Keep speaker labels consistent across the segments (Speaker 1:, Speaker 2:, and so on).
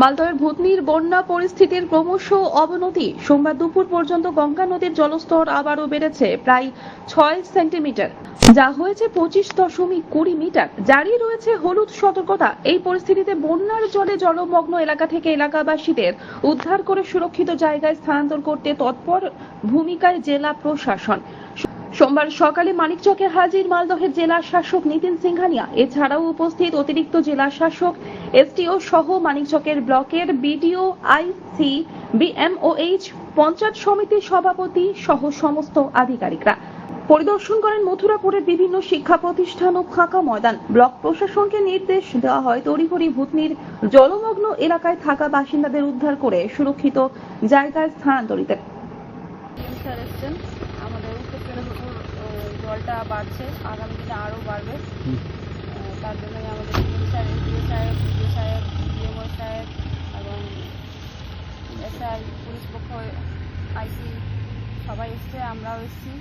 Speaker 1: মালদহের ভূতনির বন্যা পরিস্থিতির ক্রমশ অবনতি। সোমবার দুপুর পর্যন্ত গঙ্গা নদীর জলস্তর আবারও বেড়েছে, প্রায় ছয় সেন্টিমিটার। যা হয়েছে পঁচিশ দশমিক কুড়ি মিটার। জারি রয়েছে হলুদ সতর্কতা। এই পরিস্থিতিতে বন্যার জলে জলমগ্ন এলাকা থেকে এলাকাবাসীদের উদ্ধার করে সুরক্ষিত জায়গায় স্থানান্তর করতে তৎপর ভূমিকায় জেলা প্রশাসন। সোমবার সকালে মানিকচকে হাজির মালদহের জেলা শাসক নিতিন সিংহানিয়া, এছাড়াও উপস্থিত অতিরিক্ত জেলা শাসক এসটিও সহ মানিকচকের ব্লকের বিডিও, আইসি, বিএমওএইচ, পঞ্চায়েত সমিতির সভাপতি সহ সমস্ত আধিকারিকরা। পরিদর্শন করেন মথুরাপুরের বিভিন্ন শিক্ষা প্রতিষ্ঠান ও ফাঁকা ময়দান। ব্লক প্রশাসনকে নির্দেশ দেওয়া হয় তড়িঘড়ি ভূতনির জলমগ্ন এলাকায় থাকা বাসিন্দাদের উদ্ধার করে সুরক্ষিত জায়গায় স্থানান্তরিত।
Speaker 2: আমাদের উত্তর চন্দ্রপুর জলটা বাড়ছে আগামী দিনে আরও বাড়বে। তার জন্যই আমাদের স্যার এসডিও সাহেব বিডিও সাহেব ডিএমও সাহেব এবং এসআই পুলিশ পক্ষ আইসি সবাই এসছে আমরাও এসছি।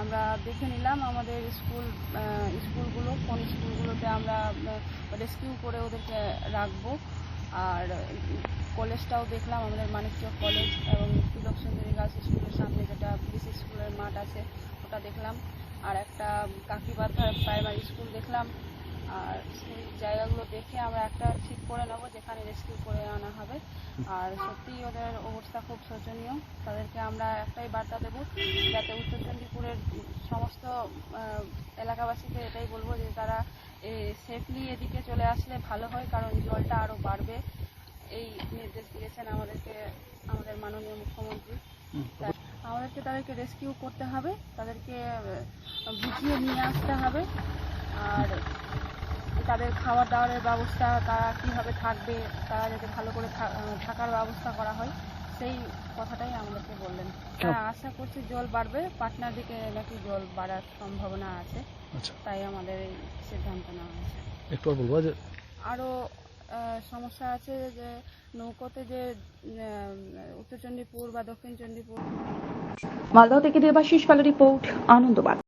Speaker 2: আমরা দেখে নিলাম আমাদের স্কুল স্কুলগুলো কোন স্কুলগুলোতে আমরা রেস্কিউ করে ওদেরকে রাখব। আর কলেজটাও দেখলাম আমাদের মানিকচক কলেজ এবং তিলক সুন্দরী গার্লস স্কুলের সামনে যেটা মাঠ আছে, ওটা দেখলাম। আর একটা কাকিবাথা প্রাইমারি স্কুল দেখলাম। আর সেই জায়গাগুলো দেখে আমরা একটা ঠিক করে নেব যেখানে রেস্কিউ করে আনা হবে। আর সত্যিই ওদের অবস্থা খুব শোচনীয়। তাদেরকে আমরা একটাই বার্তা দেবো, যাতে উত্তর চণ্ডীপুরের সমস্ত এলাকাবাসীকে এটাই বলব যে তারা সেফলি এদিকে চলে আসলে ভালো হয়, কারণ জলটা আরও বাড়বে। এই নির্দেশ দিয়েছেন আমাদেরকে, আমাদের মাননীয় মুখ্যমন্ত্রী। আমাদেরকে তাদেরকে রেস্কিউ করতে হবে তাদেরকে বুঝিয়ে নিয়ে আসতে হবে আর তাদের খাবার দাওয়ারের ব্যবস্থা তারা কীভাবে থাকবে তারা যাতে ভালো করে থাকার ব্যবস্থা করা হয় সেই কথাটাই আমাদেরকে বললেন। হ্যাঁ আশা করছি জল বাড়বে পাটনার দিকে নাকি জল বাড়ার সম্ভাবনা আছে
Speaker 3: আচ্ছা।
Speaker 2: তাই আমাদের এই সিদ্ধান্ত নেওয়া হয়েছে।
Speaker 3: একটু বলব যে
Speaker 2: আরও সমস্যা আছে যে নৌকোতে যে উত্তর চণ্ডীপুর বা দক্ষিণ চণ্ডীপুর
Speaker 1: মালদহ থেকে দেবাশিস পালের রিপোর্ট আনন্দবাদ